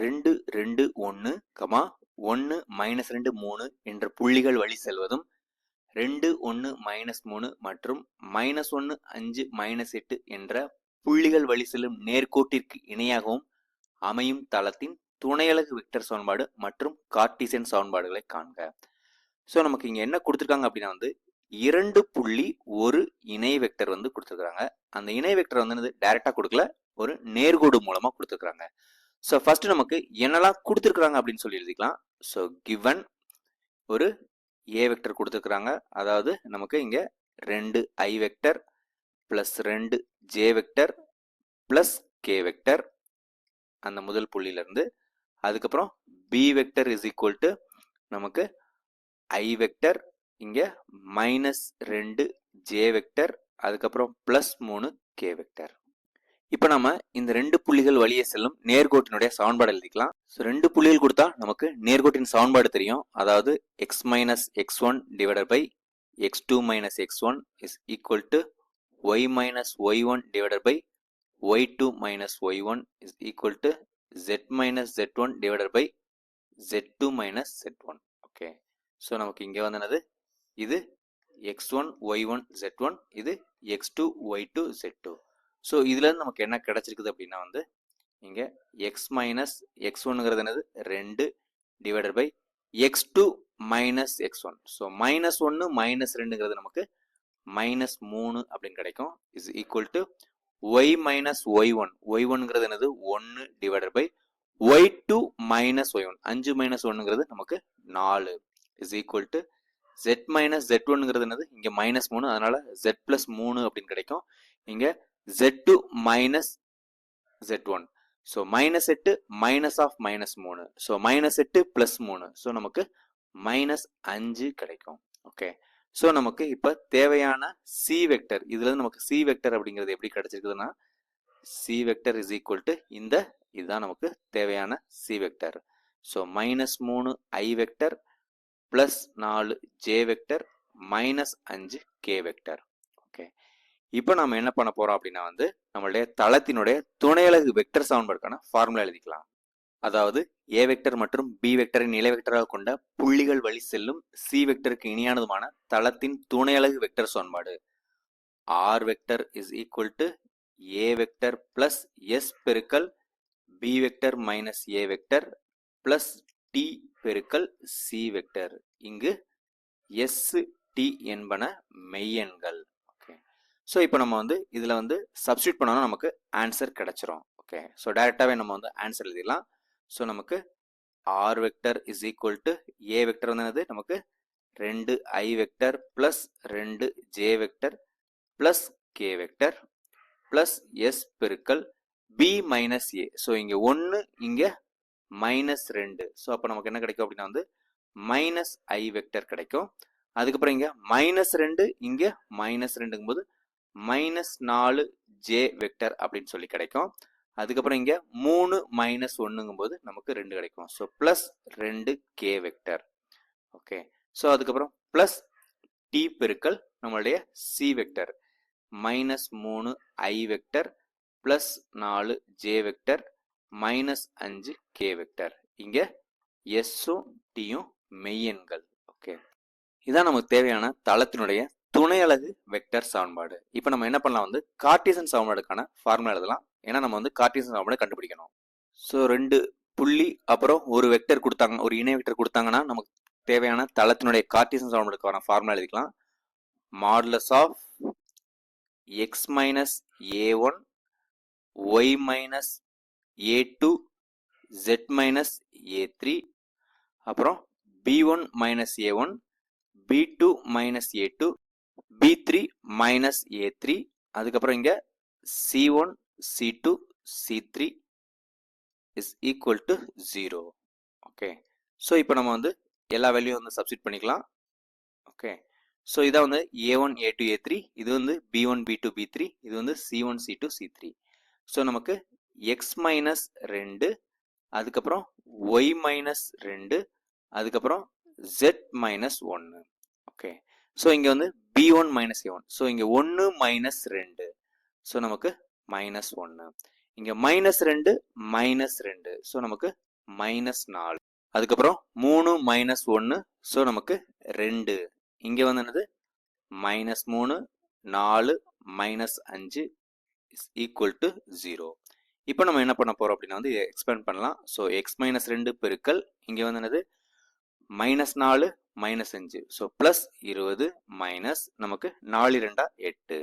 ரெண்டு ரெண்டு ஒன்று கமா ஒன்று மைனஸ் ரெண்டு மூணு என்ற புள்ளிகள் வழி செல்வதும் ரெண்டு ஒன்று மைனஸ் மூணு மற்றும் மைனஸ் ஒன்று அஞ்சு மைனஸ் எட்டு என்ற புள்ளிகள் வழி செல்லும் நேர்கோட்டிற்கு இணையாகவும் அமையும் தளத்தின் துணையலகு வெக்டர் சமன்பாடு மற்றும் கார்டிசன் சமன்பாடுகளை காண்க. ஸோ நமக்கு இங்கே என்ன கொடுத்துருக்காங்க அப்படின்னா வந்து இரண்டு புள்ளி ஒரு இணை வெக்டர் வந்து கொடுத்துருக்குறாங்க. அந்த இணை வெக்டர் வந்து டைரெக்டாக கொடுக்கல. ஒரு நேர்கோடு மூலமாக கொடுத்துருக்குறாங்க. ஸோ ஃபர்ஸ்ட் நமக்கு என்னெல்லாம் கொடுத்துருக்குறாங்க அப்படின்னு சொல்லி எழுதிக்கலாம். ஸோ கிவன் ஒரு ஏ வெக்டர் கொடுத்துருக்குறாங்க. அதாவது நமக்கு இங்கே ரெண்டு ஐ வெக்டர் ப்ளஸ் ரெண்டு J vector plus K vector அந்த முதல் புள்ளியிலேருந்து. அதுக்கப்புறம் B vector is equal to நமக்கு ஐ வெக்டர் இங்கே மைனஸ் ரெண்டு ஜே வெக்டர் அதுக்கப்புறம் ப்ளஸ் மூணு கே வெக்டர் இப்போ நம்ம இந்த ரெண்டு புள்ளிகள் வழியே செல்லும் நேர்கோட்டினுடைய சமன்பாடு எழுதிக்கலாம். ஸோ ரெண்டு புள்ளிகள் கொடுத்தா நமக்கு நேர்கோட்டின் சமன்பாடு தெரியும். அதாவது X minus X one divided by X two minus X one is equal to Y minus Y one divided by Y two minus Y one is equal to Z minus Z one divided by Z two minus Z one okay so நமக்கு இங்கே வந்தனது இது X one Y one Z one இது X two Y two Z two so இதுலேருந்து நமக்கு என்ன கிடச்சிருக்குது அப்படின்னா வந்து இங்கே எக்ஸ் மைனஸ் எக்ஸ் ஒன்னுங்கிறது என்னது ரெண்டு divided by X two minus X one so minus ஒன்று மைனஸ் ரெண்டுங்கிறது நமக்கு மைனஸ் மூணு அப்படின்னு கிடைக்கும். Is equal to Y minus Y one Y ஒன்ங்கிறது என்னது ஒன்று divided by Y two minus Y one அஞ்சு மைனஸ் ஒன்னுங்கிறது நமக்கு நாலு. Is equal to Z minus Z ஒன்னுங்கிறது என்னது இங்கே மைனஸ் மூணு. அதனால ஜெட் பிளஸ் மூணு அப்படின்னு கிடைக்கும். இங்கே Z two minus Z one so minus எட்டு மைனஸ் ஆஃப் மைனஸ் மூணு. ஸோ மைனஸ் எட்டு ப்ளஸ் மூணு. ஸோ நமக்கு மைனஸ் அஞ்சு கிடைக்கும். ஓகே ஸோ நமக்கு இப்போ தேவையான சி வெக்டர் இதுல நமக்கு சி வெக்டர் அப்படிங்கிறது எப்படி கிடைச்சிருக்குதுன்னா C vector is equal to இந்த இதுதான் நமக்கு தேவையான சி வெக்டர் ஸோ மைனஸ் மூணு ஐ வெக்டர் ப்ளஸ் நாலு ஜே வெக்டர் மைனஸ் அஞ்சு கே வெக்டர் இப்போ நம்ம என்ன பண்ண போறோம் அப்படின்னா வந்து நம்மளுடைய தளத்தினுடைய துணையலகு வெக்டர் சமன்பாடுக்கான ஃபார்முலா எழுதிக்கலாம். அதாவது ஏ வெக்டர் மற்றும் பி வெக்டரை நிலை வெக்டராக கொண்ட புள்ளிகள் வழி செல்லும் சி வெக்டருக்கு இணையானதுமான தளத்தின் துணையலகு வெக்டர் சமன்பாடு. R vector is equal to A vector plus S பெருக்கல் B vector minus A vector plus T பெருக்கல் சி வெக்டர் இங்கு எஸ் டி என்பன மெய்யெண்கள் ஸோ இப்போ நம்ம வந்து இதில் வந்து சப்ஸ்டியூட் பண்ணோம்னா நமக்கு ஆன்சர் கிடைச்சிரும். ஓகே ஸோ டைரெக்டாகவே நம்ம வந்து ஆன்சர் எழுதிடலாம். ஸோ நமக்கு R vector is equal to A vector வந்து என்னது? நமக்கு ரெண்டு ஐ வெக்டர் ப்ளஸ் ரெண்டு J vector plus K vector plus S பெருக்கல் பி மைனஸ் ஏ ஸோ இங்கே ஒன்று இங்கே மைனஸ் ரெண்டு. ஸோ அப்போ நமக்கு என்ன கிடைக்கும் அப்படின்னா வந்து மைனஸ் ஐ வெக்டர் கிடைக்கும். அதுக்கப்புறம் இங்கே மைனஸ் ரெண்டு இங்கே மைனஸ் ரெண்டுங்கும் போது மைனஸ் நாலு ஜே வெக்டர் அப்படின்னு சொல்லி கிடைக்கும். அதுக்கப்புறம் இங்கே மூணு மைனஸ் ஒன்றுங்கும் போது நமக்கு ரெண்டு கிடைக்கும். ஸோ ப்ளஸ் ரெண்டு கே வெக்டர் ஓகே ஸோ அதுக்கப்புறம் ப்ளஸ் டி பெருக்கல் நம்மளுடைய சி வெக்டர் மைனஸ் மூணு ஐ வெக்டர் ப்ளஸ் நாலு ஜே வெக்டர் மைனஸ் அஞ்சு கே வெக்டர் இங்கே எஸ்ஸும் டியும் மெய்யெண்கள் ஓகே இதான் நமக்கு தேவையான தளத்தினுடைய துணை அலகு வெக்டர் சமன்பாடு. இப்போ நம்ம என்ன பண்ணலாம் வந்து கார்டீசன் சமன்பாடுக்கான ஃபார்முலா எழுதலாம். ஏன்னா நம்ம வந்து கார்டீசன் சமன்பாடு கண்டுபிடிக்கணும். ஸோ ரெண்டு புள்ளி அப்புறம் ஒரு வெக்டர் கொடுத்தாங்க ஒரு இணை வெக்டர் கொடுத்தாங்கன்னா நமக்கு தேவையான தளத்தினுடைய கார்டீசன் சமன்பாடுக்கான ஃபார்முலா எழுதிக்கலாம். Modulus of X minus A one Y minus A two Z minus A three அப்புறம் B one minus A one B two minus A two B three minus A three அதுக்கப்புறம் இங்கே C one C two C three is equal to zero okay so இப்போ நம்ம வந்து எல்லா value வந்து substitute பண்ணிக்கலாம். Okay so இதான் வந்து A one A two A three இது வந்து B one B two B three இது வந்து C one C two C three so நமக்கு எக்ஸ் மைனஸ் ரெண்டு அதுக்கப்புறம் ஒய் மைனஸ் ரெண்டு அதுக்கப்புறம் ஜெட் மைனஸ் ஒன்று ஓகே ஸோ இங்கே வந்து B one minus A one so இங்கே ஒன்று மைனஸ் ரெண்டு. ஸோ நமக்கு மைனஸ் ஒன்று இங்கே மைனஸ் ரெண்டு மைனஸ் ரெண்டு. ஸோ நமக்கு மைனஸ் நாலு. அதுக்கப்புறம் மூணு மைனஸ் ஒன்று ஸோ நமக்கு ரெண்டு. இங்கே வந்து என்னது? மைனஸ் மூணு நாலு மைனஸ் அஞ்சு ஈக்குவல் டு ஜீரோ இப்போ நம்ம என்ன பண்ண போகிறோம் அப்படின்னா வந்து எக்ஸ்பேண்ட் பண்ணலாம். ஸோ எக்ஸ் மைனஸ் ரெண்டு பெருக்கல் இங்கே வந்து என்னது? மைனஸ் நாலு மைனஸ் அஞ்சு. ஸோ ப்ளஸ் இருபது மைனஸ் நமக்கு நாலு ரெண்டா எட்டு.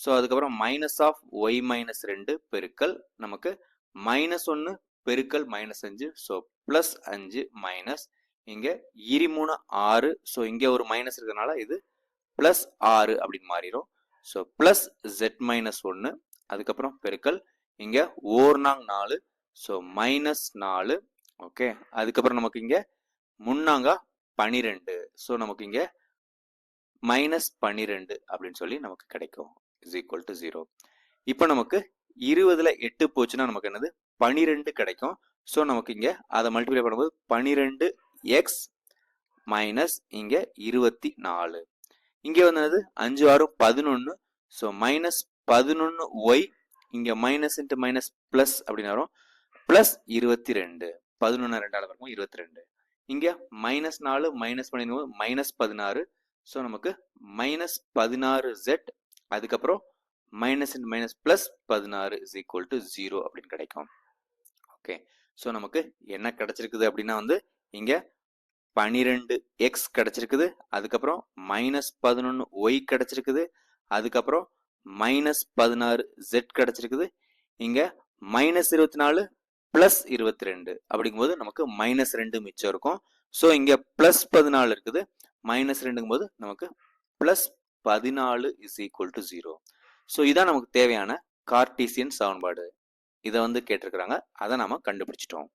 ஸோ அதுக்கப்புறம் மைனஸ் ஆஃப் ஒய் மைனஸ் ரெண்டு பெருக்கல் நமக்கு மைனஸ் ஒன்று பெருக்கல் மைனஸ் அஞ்சு. ஸோ ப்ளஸ் அஞ்சு மைனஸ் இங்கே இரு மூணு ஆறு. ஸோ இங்கே ஒரு மைனஸ் இருக்கிறதுனால இது ப்ளஸ் ஆறு அப்படின்னு மாறிடும் ஸோ ப்ளஸ் ஜெட் மைனஸ் ஒன்று அதுக்கப்புறம் பெருக்கல். இங்கே ஓர்னாங் நாலு. ஸோ மைனஸ் நாலு. ஓகே அதுக்கப்புறம் நமக்கு இங்கே முன்னாங்க பனிரெண்டு. ஸோ நமக்கு இங்கே மைனஸ் பன்னிரெண்டு அப்படின்னு சொல்லி நமக்கு கிடைக்கும். இஸ் ஈக்குவல் டு ஜீரோ இப்போ நமக்கு இருபதுல எட்டு போச்சுன்னா நமக்கு என்னது? பனிரெண்டு கிடைக்கும். ஸோ நமக்கு இங்கே அதை மல்டிப்ளை பண்ணும்போது பனிரெண்டு எக்ஸ் மைனஸ் இங்கே இருபத்தி நாலு இங்கே வந்து அஞ்சு ஆறு பதினொன்று ஸோ மைனஸ் பதினொன்று ஒய் இங்கே மைனஸ் இன்ட்டு மைனஸ் ப்ளஸ் அப்படின்னு வரும். ப்ளஸ் இருபத்தி ரெண்டு பதினொன்று ரெண்டாவது இருக்கும் இருபத்தி ரெண்டு இங்கே மைனஸ் நாலு மைனஸ் பண்ணிருக்கும் மைனஸ் பதினாறு. ஸோ நமக்கு மைனஸ் பதினாறு ஜெட் அதுக்கப்புறம் மைனஸ் அண்ட் மைனஸ் ப்ளஸ் பதினாறு இஸ் ஈக்குவல் டு ஜீரோ அப்படின்னு கிடைக்கும். ஓகே ஸோ நமக்கு என்ன கிடைச்சிருக்குது அப்படின்னா வந்து இங்கே பனிரெண்டு எக்ஸ் கிடைச்சிருக்குது அதுக்கப்புறம் மைனஸ் பதினொன்று ஒய் கிடைச்சிருக்குது அதுக்கப்புறம் மைனஸ் பதினாறு ஜெட் கிடைச்சிருக்குது இங்கே மைனஸ் இருபத்தி நாலு ப்ளஸ் இருபத்தி ரெண்டு அப்படிங்கும்போது நமக்கு மைனஸ் ரெண்டு மிச்சம் இருக்கும். ஸோ இங்கே ப்ளஸ் பதினாலு இருக்குது. மைனஸ் ரெண்டுங்கும் போது நமக்கு ப்ளஸ் பதினாலு is equal to zero so இதான் நமக்கு தேவையான கார்டீசியன் சமன்பாடு. இதை வந்து கேட்டிருக்கிறாங்க. அதை நாம கண்டுபிடிச்சிட்டோம்.